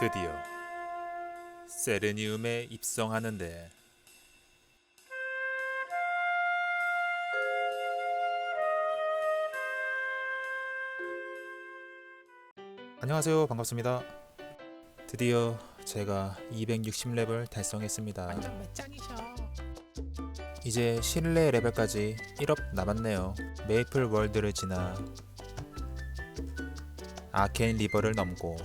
드디어 세르니움에 입성하는데 안녕하세요 반갑습니다 드디어 제가 260레벨 달성했습니다 짱이셔. 이제 실내 레벨까지 1업 남았네요. 메이플 월드를 지나 아케인 리버를 넘고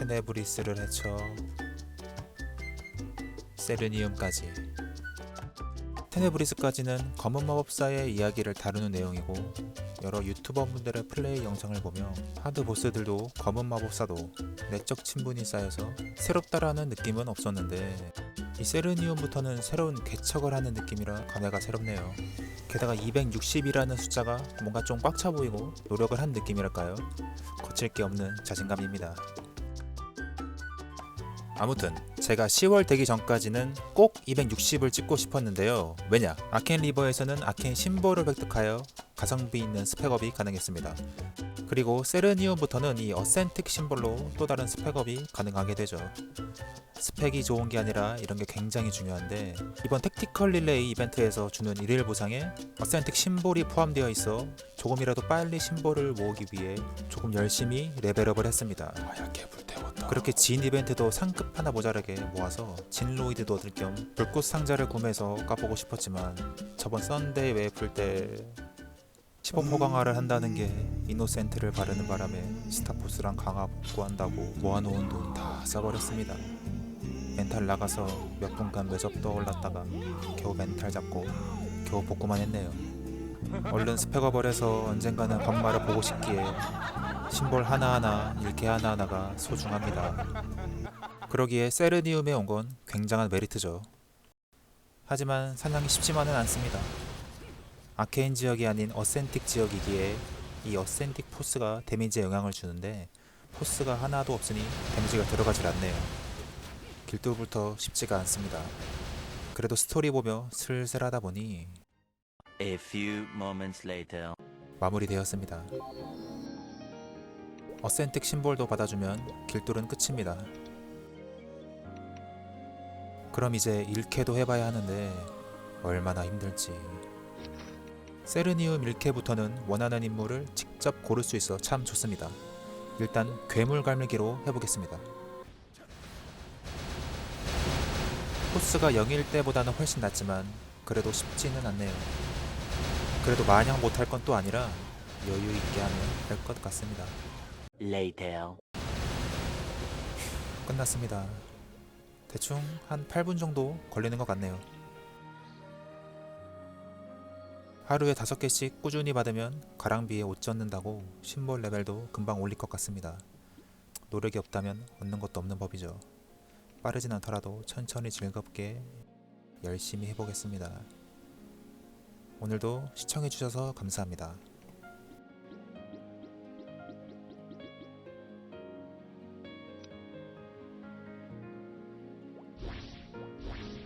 테네브리스를 헤쳐 세르니움까지 테네브리스까지는 검은 마법사의 이야기를 다루는 내용이고 여러 유튜버분들의 플레이 영상을 보며 하드 보스들도 검은 마법사도 내적 친분이 쌓여서 새롭다라는 느낌은 없었는데 이 세르니움부터는 새로운 개척을 하는 느낌이라 감회가 새롭네요. 게다가 260이라는 숫자가 뭔가 좀 꽉 차 보이고 노력을 한 느낌이랄까요? 거칠 게 없는 자신감입니다. 아무튼 제가 10월 되기 전까지는 꼭 260을 찍고 싶었는데요. 왜냐? 아켄 리버에서는 아켄 심볼을 획득하여 가성비 있는 스펙업이 가능했습니다. 그리고 세르니움부터는 이 어센틱 심볼로 또 다른 스펙업이 가능하게 되죠. 스펙이 좋은 게 아니라 이런 게 굉장히 중요한데 이번 택티컬 릴레이 이벤트에서 주는 일일 보상에 어센틱 심볼이 포함되어 있어 조금이라도 빨리 심볼을 모으기 위해 조금 열심히 레벨업을 했습니다. 하얗게 불태웠다. 그렇게 진 이벤트도 상급 하나 모자라게 모아서 진로이드도 얻을 겸 불꽃 상자를 구매해서 까보고 싶었지만 저번 썬데이 웨이플 때 시범 호강화를 한다는 게 이노센트를 바르는 바람에 스타포스랑 강화 복구한다고 모아놓은 돈 다 써버렸습니다. 멘탈 나가서 몇 분간 매접 떠올랐다가 겨우 멘탈 잡고 겨우 복구만 했네요. 얼른 스펙업을 해서 언젠가는 반말을 보고 싶기에 심볼 하나하나 일개 하나하나가 소중합니다. 그러기에 세르니움에 온 건 굉장한 메리트죠. 하지만 사냥이 쉽지만은 않습니다. 아케인 지역이 아닌 어센틱 지역이기에 이 어센틱 포스가 데미지에 영향을 주는데 포스가 하나도 없으니 데미지가 들어가질 않네요. 길도부터 쉽지가 않습니다. 그래도 스토리 보며 슬슬 하다 보니 A few moments later. 마무리되었습니다. 어센틱 심볼도 받아주면 길돌은 끝입니다. 그럼 이제 1캐도 해봐야 하는데 얼마나 힘들지. 세르니움 1캐부터는 원하는 인물을 직접 고를 수 있어 참 좋습니다. 일단 괴물 갈매기로 해보겠습니다. 포스가 0일 때보다는 훨씬 낫지만 그래도 쉽지는 않네요. 그래도 마냥 못할 건 또 아니라 여유 있게 하면 될 것 같습니다. Later. 끝났습니다. 대충 한 8분 정도 걸리는 것 같네요. 하루에 5개씩 꾸준히 받으면 가랑비에 옷 젖는다고 심볼 레벨도 금방 올릴 것 같습니다. 노력이 없다면 얻는 것도 없는 법이죠. 빠르진 않더라도 천천히 즐겁게 열심히 해보겠습니다. 오늘도 시청해주셔서 감사합니다.